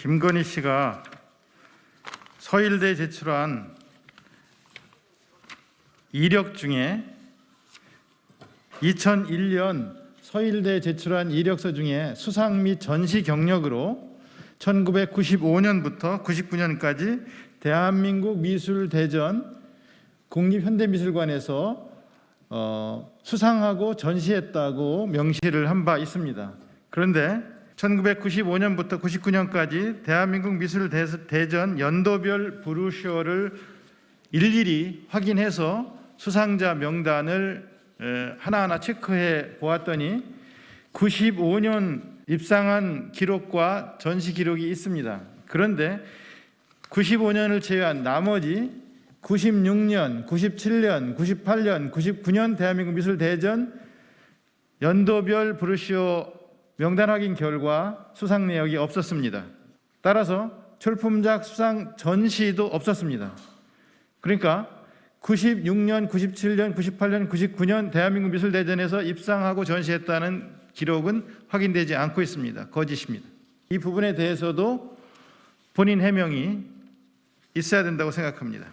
김건희 씨가 서일대 제출한 이력 중에 2001년 서일대 제출한 이력서 중에 수상 및 전시 경력으로 1995년부터 99년까지 대한민국 미술대전 국립현대미술관에서 어, 수상하고 전시했다고 명시를 한 바 있습니다. 그런데 1995년부터 99년까지 대한민국 미술 대전 연도별 브루쇼를 일일이 확인해서 수상자 명단을 에, 하나하나 체크해 보았더니 95년 입상한 기록과 전시 기록이 있습니다. 그런데 95년을 제외한 나머지 96년, 97년, 98년, 99년 대한민국 미술대전 연도별 브루쇼 명단 확인 결과 수상 내역이 없었습니다. 따라서 출품작 수상 전시도 없었습니다. 그러니까 96년, 97년, 98년, 99년 대한민국 미술대전에서 입상하고 전시했다는 기록은 확인되지 않고 있습니다. 거짓입니다. 이 부분에 대해서도 본인 해명이 있어야 된다고 생각합니다.